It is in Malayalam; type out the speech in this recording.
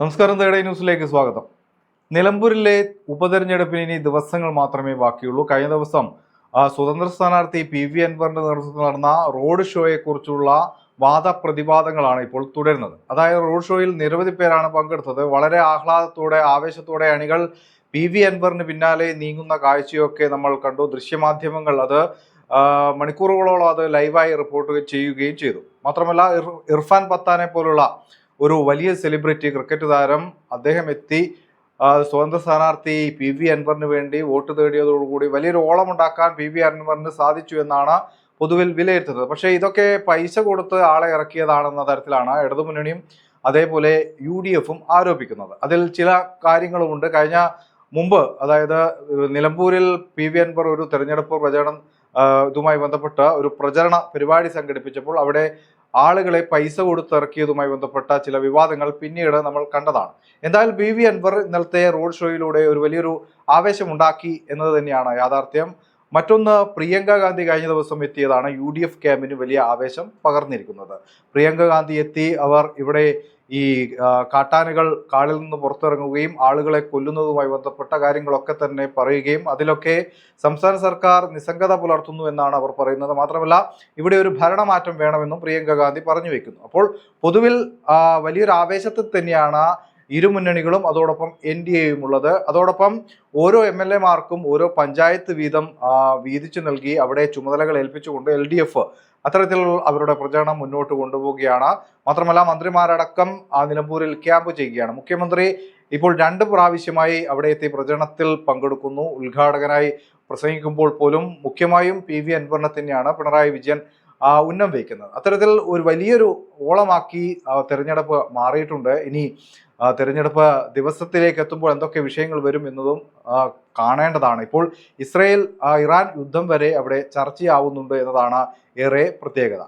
നമസ്കാരം തേടേ ന്യൂസിലേക്ക് സ്വാഗതം. നിലമ്പൂരിലെ ഉപതെരഞ്ഞെടുപ്പിന് ഇനി ദിവസങ്ങൾ മാത്രമേ ബാക്കിയുള്ളൂ. കഴിഞ്ഞ ദിവസം സ്വതന്ത്ര സ്ഥാനാർത്ഥി പി വി അൻവറിന്റെ നേതൃത്വത്തിൽ നടന്ന റോഡ് ഷോയെക്കുറിച്ചുള്ള വാദപ്രതിവാദങ്ങളാണ് ഇപ്പോൾ തുടരുന്നത്. അതായത് റോഡ് ഷോയിൽ നിരവധി പേരാണ് പങ്കെടുത്തത്. വളരെ ആഹ്ലാദത്തോടെ ആവേശത്തോടെ അണികൾ പി വി അൻവറിന് പിന്നാലെ നീങ്ങുന്ന കാഴ്ചയൊക്കെ നമ്മൾ കണ്ടു. ദൃശ്യമാധ്യമങ്ങൾ അത് മണിക്കൂറുകളോളം അത് ലൈവായി റിപ്പോർട്ട് ചെയ്യുകയും ചെയ്തു. മാത്രമല്ല ഇർഫാൻ പത്താനെ പോലുള്ള ഒരു വലിയ സെലിബ്രിറ്റി ക്രിക്കറ്റ് താരം അദ്ദേഹം എത്തി. സ്വതന്ത്ര സ്ഥാനാർത്ഥി പി വി അൻവറിന് വേണ്ടി വോട്ട് തേടിയതോടുകൂടി വലിയൊരു ഓളമുണ്ടാക്കാൻ പി വി അൻവറിന് സാധിച്ചു എന്നാണ് പൊതുവിൽ വിലയിരുത്തുന്നത്. പക്ഷേ ഇതൊക്കെ പൈസ കൊടുത്ത് ആളെ ഇറക്കിയതാണെന്ന തരത്തിലാണ് ഇടതുമുന്നണിയും അതേപോലെ യു ഡി എഫും ആരോപിക്കുന്നത്. അതിൽ ചില കാര്യങ്ങളുമുണ്ട്. കഴിഞ്ഞ മുമ്പ് അതായത് നിലമ്പൂരിൽ പി വി അൻവർ ഒരു തെരഞ്ഞെടുപ്പ് പ്രചരണം ഇതുമായി ബന്ധപ്പെട്ട ഒരു പ്രചരണ പരിപാടി സംഘടിപ്പിച്ചപ്പോൾ അവിടെ ആളുകളെ പൈസ കൊടുത്തിറക്കിയതുമായി ബന്ധപ്പെട്ട ചില വിവാദങ്ങൾ പിന്നീട് നമ്മൾ കണ്ടതാണ്. എന്തായാലും ബി വി അൻവർ ഇന്നലത്തെ റോഡ് ഷോയിലൂടെ ഒരു വലിയൊരു ആവേശമുണ്ടാക്കി എന്നത് തന്നെയാണ് യാഥാർത്ഥ്യം. മറ്റൊന്ന് പ്രിയങ്ക ഗാന്ധി കഴിഞ്ഞ ദിവസം എത്തിയതാണ് യു ഡി എഫ് ക്യാമ്പിന് വലിയ ആവേശം പകർന്നിരിക്കുന്നത്. പ്രിയങ്ക ഗാന്ധി എത്തി അവർ ഇവിടെ ഈ കാട്ടാനകൾ കാളിൽ നിന്ന് പുറത്തിറങ്ങുകയും ആളുകളെ കൊല്ലുന്നതുമായി ബന്ധപ്പെട്ട കാര്യങ്ങളൊക്കെ തന്നെ പറയുകയും അതിലൊക്കെ സംസ്ഥാന സർക്കാർ നിസ്സംഗത പുലർത്തുന്നു എന്നാണ് അവർ പറയുന്നത്. മാത്രമല്ല ഇവിടെ ഒരു ഭരണമാറ്റം വേണമെന്നും പ്രിയങ്ക ഗാന്ധി പറഞ്ഞു വെക്കുന്നു. അപ്പോൾ പൊതുവിൽ വലിയൊരു ആവേശത്തിൽ തന്നെയാണ് ഇരു മുന്നണികളും അതോടൊപ്പം എൻ ഡി എയും ഉള്ളത് അതോടൊപ്പം ഓരോ എം എൽ എമാർക്കും ഓരോ പഞ്ചായത്ത് വീതം വീതിച്ചു നൽകി അവിടെ ചുമതലകൾ ഏൽപ്പിച്ചുകൊണ്ട് എൽ ഡി എഫ് അത്തരത്തിൽ അവരുടെ പ്രചരണം മുന്നോട്ട് കൊണ്ടുപോവുകയാണ്. മാത്രമല്ല മന്ത്രിമാരടക്കം നിലമ്പൂരിൽ ക്യാമ്പ് ചെയ്യുകയാണ്. മുഖ്യമന്ത്രി ഇപ്പോൾ രണ്ട് പ്രാവശ്യമായി അവിടെ എത്തി പ്രചരണത്തിൽ പങ്കെടുക്കുന്നു. ഉദ്ഘാടകനായി പ്രസംഗിക്കുമ്പോൾ പോലും മുഖ്യമായും പി വി അൻവറിനെ തന്നെയാണ് പിണറായി വിജയൻ ഉന്നം വയ്ക്കുന്നത്. അത്തരത്തിൽ ഒരു വലിയൊരു ഓളമാക്കി തിരഞ്ഞെടുപ്പ് മാറിയിട്ടുണ്ട്. ഇനി തെരഞ്ഞെടുപ്പ് ദിവസത്തിലേക്ക് എത്തുമ്പോൾ എന്തൊക്കെ വിഷയങ്ങൾ വരും എന്നതും കാണേണ്ടതാണ്. ഇപ്പോൾ ഇസ്രയേൽ ഇറാൻ യുദ്ധം വരെ അവിടെ ചർച്ചയാവുന്നുണ്ട് എന്നതാണ് ഏറെ പ്രത്യേകത.